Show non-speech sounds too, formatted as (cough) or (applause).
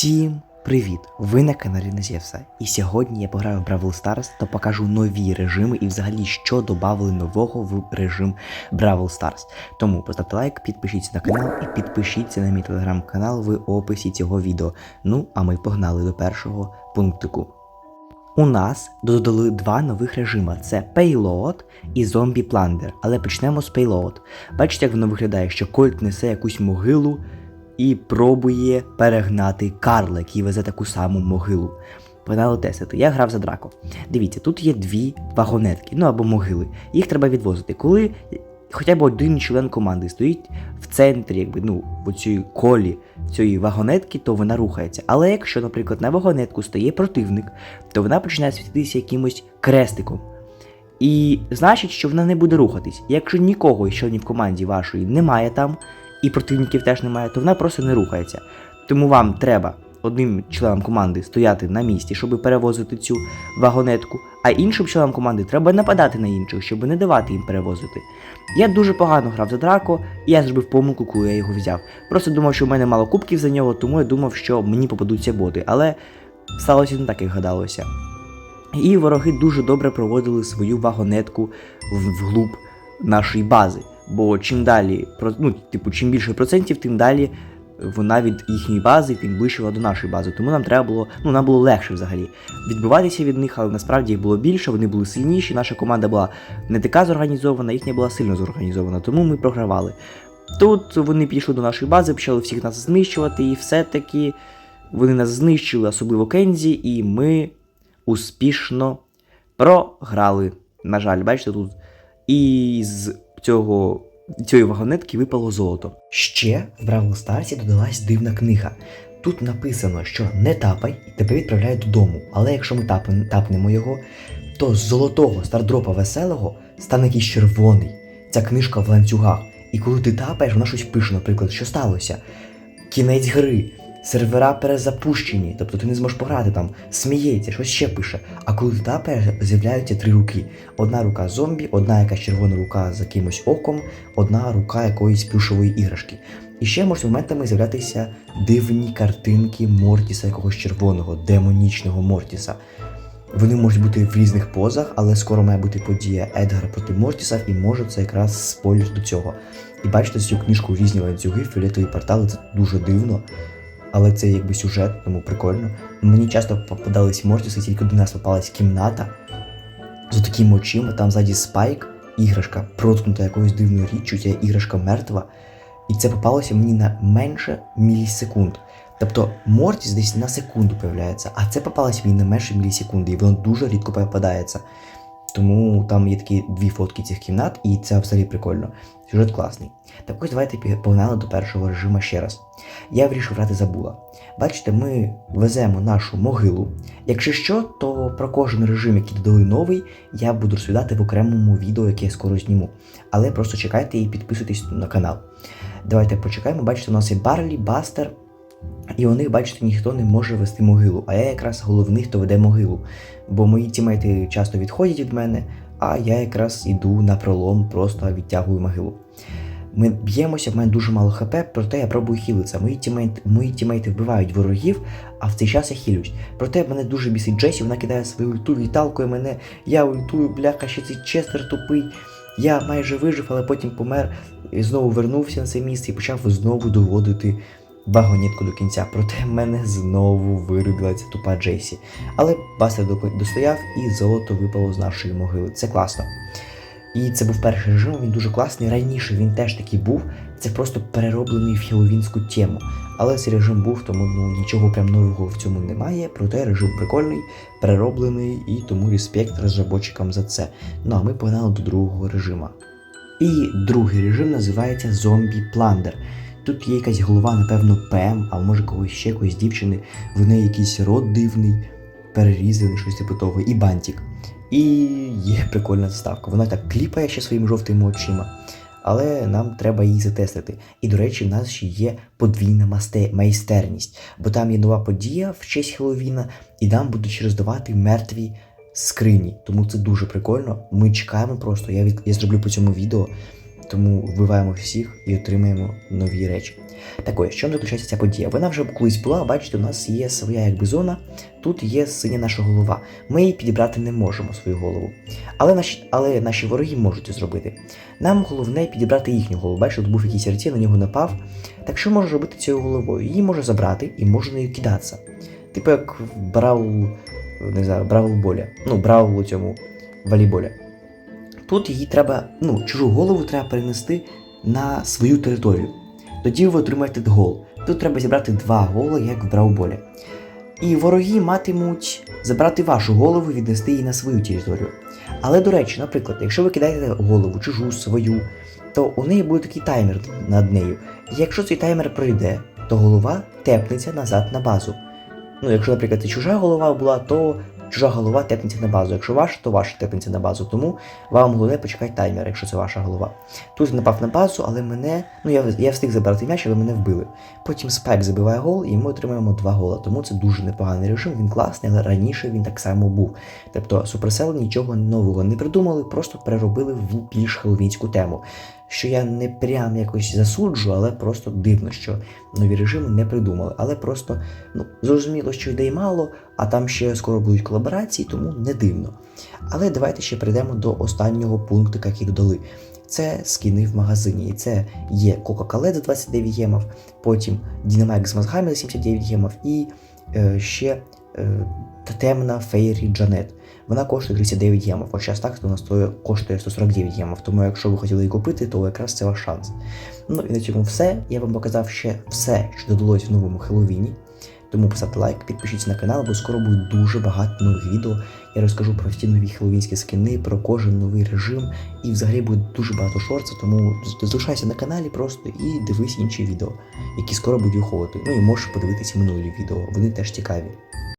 Всім привіт! Ви на каналі Назєвса. І сьогодні я пограю в Бравл Stars та покажу нові режими і взагалі що додали нового в режим Бравл Stars. Тому поставте лайк, підпишіться на канал і підпишіться на мій телеграм-канал в описі цього відео. Ну, а ми погнали до першого пунктику. У нас додали два нових режима: це Payload і Zombie Plunder. Але почнемо з Payload. Бачите, як воно виглядає, що Кольт несе якусь могилу і пробує перегнати Карла, який везе таку саму могилу. Погнали тестити. Я грав за Драко. Дивіться, тут є дві вагонетки, ну або могили. Їх треба відвозити. Коли хоча б один член команди стоїть в центрі, якби ну, в цій колі цієї вагонетки, то вона рухається. Але якщо, наприклад, на вагонетку стає противник, то вона починає світитися якимось крестиком. І значить, що вона не буде рухатись. Якщо нікого із членів команді вашої немає там, і противників теж немає, то вона просто не рухається. Тому вам треба одним членам команди стояти на місці, щоб перевозити цю вагонетку, а іншим членам команди треба нападати на інших, щоб не давати їм перевозити. Я дуже погано грав за Драко, і я зробив помилку, коли я його взяв. Просто думав, що в мене мало кубків за нього, тому я думав, що мені попадуться боти, але сталося не так, як гадалося. І вороги дуже добре проводили свою вагонетку вглуб нашої бази. Бо чим далі, ну, типу, чим більше процентів, тим далі вона від їхньої бази, тим ближче вона до нашої бази. Тому нам треба було, ну нам було легше взагалі відбиватися від них, але насправді їх було більше, вони були сильніші. Наша команда була не така зорганізована, їхня була сильно зорганізована, тому ми програвали. Тут вони підійшли до нашої бази, почали всіх нас знищувати, і все-таки вони нас знищили, особливо Кензі, і ми успішно програли. На жаль, бачите, тут і з цього цієї вагонетки випало золото. Ще в Бравл Старсі додалась дивна книга. Тут написано, що не тапай і тебе відправляють додому. Але якщо ми тапнем- тапнемо його, то з золотого стардропа веселого стане якийсь червоний. Ця книжка в ланцюгах. І коли ти тапаєш, вона щось пише, наприклад, що сталося. Кінець гри, сервера перезапущені, тобто ти не зможеш пограти там, сміється, щось ще пише. А коли ти тапаєш, з'являються три руки: одна рука зомбі, одна якась червона рука з якимось оком, одна рука якоїсь плюшової іграшки. І ще можуть моментами з'являтися дивні картинки Мортіса якогось червоного, демонічного Мортіса. Вони можуть бути в різних позах, але скоро має бути подія Едгара проти Мортіса, і може це якраз спойлер до цього. І бачите цю книжку різні ланцюги, фіолетові портали, це дуже дивно. Але це якби сюжет, тому прикольно. Мені часто попадались Мортіси, тільки до нас попалась кімната з такими очима, там ззаді спайк, іграшка, проткнута якоюсь дивною річчю, ця іграшка мертва. І це попалося мені на менше мілісекунд. Тобто Мортіс десь на секунду появляється, а це попалося мені на менше мілісекунди, і воно дуже рідко попадається. Тому там є такі дві фотки цих кімнат, і це взагалі прикольно. Сюжет класний. Так ось давайте погнали до першого режиму ще раз. Я вирішив грати забула. Бачите, ми веземо нашу могилу. Якщо що, то про кожен режим, який додали новий, я буду розповідати в окремому відео, яке я скоро зніму. Але просто чекайте і підписуйтесь на канал. Давайте почекаємо. Бачите, у нас є Барлі, Бастер, і у них, бачите, ніхто не може вести могилу. А я якраз головний, хто веде могилу. Бо мої тімейти часто відходять від мене, а я якраз іду на пролом, просто відтягую могилу. Ми б'ємося, в мене дуже мало хп, проте я пробую хілитися. Мої тімейти, мої тімейти вбивають ворогів, а в цей час я хілюсь. Проте мене дуже бісить Джесі, вона кидає свою ульту, відталкує мене. Я ультую, бляха, ще цей честер тупий. Я майже вижив, але потім помер, і знову вернувся на це місце і почав знову доводити вагонетку до кінця. Проте мене знову вирубила ця тупа Джейсі. Але Бастер до- достояв і золото випало з нашої могили. Це класно. І це був перший режим, він дуже класний. Раніше він теж такий був. Це просто перероблений в хеловінську тему. Але цей режим був, тому ну, нічого прям нового в цьому немає. Проте режим прикольний, перероблений, і тому респект розробочикам за це. Ну а ми погнали до другого режиму. І другий режим називається Zombie Plunder. Тут є якась голова, напевно, ПМ, а може когось ще якоїсь дівчини, в неї якийсь рот дивний, перерізаний, щось типу того, і бантик. І є (laughs) прикольна заставка. Вона так кліпає ще своїми жовтими очима. Але нам треба її затестити. І, до речі, в нас ще є подвійна майстерність, бо там є нова подія в честь Хеллоуіна, і нам будуть роздавати мертві скрині. Тому це дуже прикольно. Ми чекаємо просто. Я, від... я зроблю по цьому відео. Тому вбиваємо всіх і отримаємо нові речі. Так ось, чому заключається ця подія? Вона вже колись була, бачите, у нас є своя якби зона, тут є синя наша голова. Ми її підібрати не можемо свою голову. Але наші, але наші вороги можуть це зробити. Нам головне підібрати їхню голову. Бачите, тут був якийсь арті, на нього напав. Так що може робити цією головою? Її може забрати і може нею кидатися. Типу як в Бравл, не знаю, Бравл Боля. Ну, Бравл у цьому волейболі. Тут її треба, ну, чужу голову треба перенести на свою територію. Тоді ви отримаєте гол. Тут треба зібрати два голи, як в Бравболі. І вороги матимуть забрати вашу голову і віднести її на свою територію. Але, до речі, наприклад, якщо ви кидаєте голову чужу свою, то у неї буде такий таймер над нею. І якщо цей таймер пройде, то голова тепнеться назад на базу. Ну, якщо, наприклад, чужа голова була, то чужа голова тепнеться на базу. Якщо ваша, то ваша тепнеться на базу. Тому вам головне почекати таймер, якщо це ваша голова. Тут напав на базу, але мене. Ну я, я встиг забрати м'яч, але мене вбили. Потім спайк забиває гол, і ми отримаємо два гола. Тому це дуже непоганий режим, він класний, але раніше він так само був. Тобто Supercell нічого нового не придумали, просто переробили в більш хеловінську тему. Що я не прям якось засуджу, але просто дивно, що нові режими не придумали. Але просто ну, зрозуміло, що ідей мало, а там ще скоро будуть колаборації, тому не дивно. Але давайте ще перейдемо до останнього пункту, який додали. Це скіни в магазині. І це є Coca-Cola за 29 гемів, потім Dynamax з мозгами за 79 гемів і е, ще темна Фейрі Джанет. Вона коштує 39 гемів, а зараз так вона коштує 149 гемів. Тому якщо ви хотіли її купити, то якраз це ваш шанс. Ну і на цьому все. Я вам показав ще все, що додалось в новому Хеллоуіні. Тому поставте лайк, підпишіться на канал, бо скоро буде дуже багато нових відео. Я розкажу про всі нові хеллоуінські скини, про кожен новий режим, і взагалі буде дуже багато шорців, тому залишайся на каналі просто і дивись інші відео, які скоро будуть виходити. Ну і можеш подивитися минулі відео, вони теж цікаві.